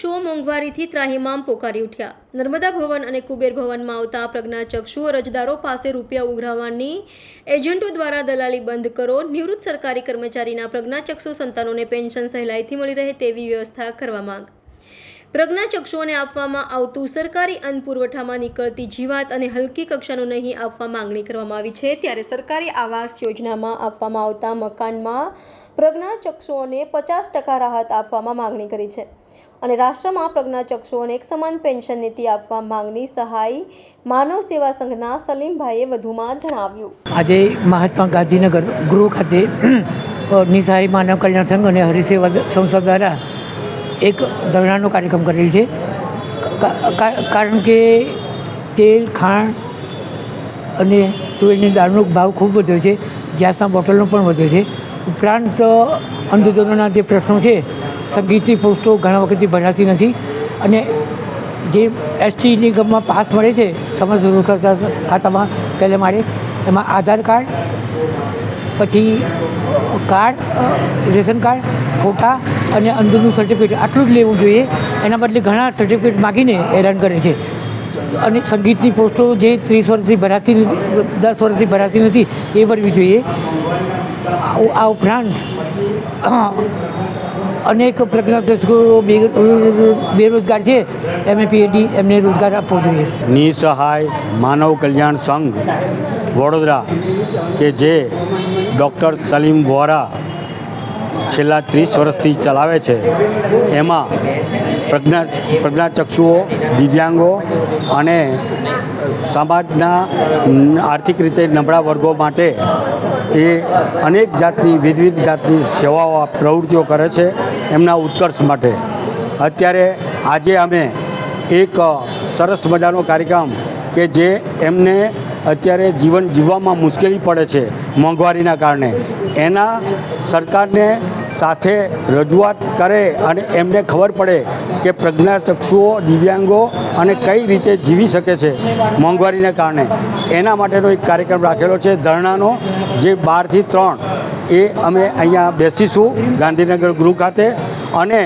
બેદરકારીથી ત્રાહિમામ પોકારી ઉઠ્યા. નર્મદા ભવન અને કુબેર ભવનમાં આવતા પ્રજ્ઞાચક્ષુ અરજદારો પાસે રૂપિયા ઉઘરાવવાની એજન્ટો દ્વારા દલાલી બંધ કરો, નિવૃત્ત સરકારી કર્મચારીના પ્રજ્ઞાચક્ષુ સંતાનોને પેન્શન સહેલાઈથી મળી રહે તેવી વ્યવસ્થા કરવા માંગ. પ્રજ્ઞાચક્ષુઓને આપવામાં આવતું સરકારી અન્ન પુરવઠામાં નીકળતી જીવાત અને હલકી કક્ષાનું નહીં આપવા માંગણી કરવામાં આવી છે. ત્યારે સરકારી આવાસ યોજનામાં આપવામાં આવતા મકાનમાં પ્રજ્ઞાચક્ષુઓને પચાસ ટકા રાહત આપવામાં માંગણી કરી છે. અને રાષ્ટ્રમાં પ્રજ્ઞાચક્ષુઓને એક સમાન પેન્શન નીતિ આપવા માંગની સહાય માનવ સેવા સંઘના સલીમભાઈએ વધુમાં જણાવ્યું. આજે મહાત્મા ગાંધીનગર ગૃહ ખાતે નિસહાય માનવ કલ્યાણ સંઘ અને હરિસેવા સંસ્થા દ્વારા એક ધરણાનો કાર્યક્રમ કરેલ છે. કારણ કે તેલ ખાંડ અને તુવેરની દાળનો ભાવ ખૂબ વધ્યો છે. ગેસના બોટલનો પણ વધ્યો છે. ઉપરાંત અંધજનોના જે પ્રશ્નો છે સંગીતની પોસ્ટો ઘણા વખતથી ભરાતી નથી. અને જે એસટી નિગમમાં પાસ મળે છે સમાજ સુરક્ષા ખાતામાં, પહેલાં મારે એમાં આધાર કાર્ડ, પછી કાર્ડ રેશન કાર્ડ, ફોટા અને અંદરનું સર્ટિફિકેટ આટલું જ લેવું જોઈએ. એના બદલે ઘણા સર્ટિફિકેટ માગીને હેરાન કરે છે. અને સંગીતની પોસ્ટો જે ત્રીસ વર્ષથી ભરાતી નથી, દસ વર્ષથી ભરાતી નથી, એ ભરવી જોઈએ. આ ઉપરાંત અનેક બે- બેરોજગાર છે એમએ પીએડી એમને રોજગાર આપવો જોઈએ. નિસહાય માનવ કલ્યાણ સંઘ વડોદરા કે જે ડૉક્ટર સલીમ વોરા છેલ્લા ત્રીસ વર્ષથી ચલાવે છે, એમાં પ્રજ્ઞા, પ્રજ્ઞાચક્ષુઓ, દિવ્યાંગો અને સમાજના આર્થિક રીતે નબળા વર્ગો માટે એ અનેક જાતની વિવિધ જાતની સેવાઓ પ્રવૃત્તિઓ કરે છે એમના ઉત્કર્ષ માટે. અત્યારે આજે અમે એક સરસ મજાનો કાર્યક્રમ કે જે એમને અત્યારે જીવન જીવવામાં મુશ્કેલી પડે છે મોંઘવારીના કારણે. એના સરકારને સાથે રજૂઆત કરે અને એમને ખબર પડે કે પ્રજ્ઞાચક્ષુઓ દિવ્યાંગો અને કઈ રીતે જીવી શકે છે મોંઘવારીને કારણે. એના માટેનો એક કાર્યક્રમ રાખેલો છે. ધરણાનો જે બારથી ત્રણ એ અમે અહીંયા બેસીશું ગાંધીનગર ગૃહ ખાતે અને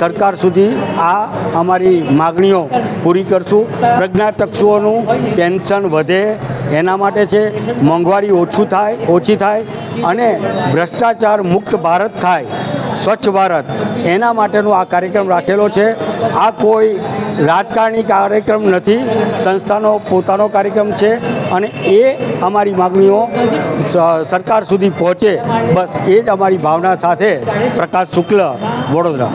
સરકાર સુધી આ અમારી માગણીઓ પૂરી કરશું. પ્રજ્ઞાચક્ષુઓનું પેન્શન વધે એના માટે છે, મોંઘવારી ઓછું થાય, ઓછી થાય અને ભ્રષ્ટાચાર મુક્ત ભારત થાય, સ્વચ્છ ભારત. એના માટેનો આ કાર્યક્રમ રાખેલો છે. આ કોઈ રાજકારણી કાર્યક્રમ નથી, સંસ્થાનો પોતાનો કાર્યક્રમ છે અને એ અમારી માગણીઓ સરકાર સુધી પહોંચે. બસ એ જ અમારી ભાવના સાથે પ્રકાશ શુક્લ, વડોદરા.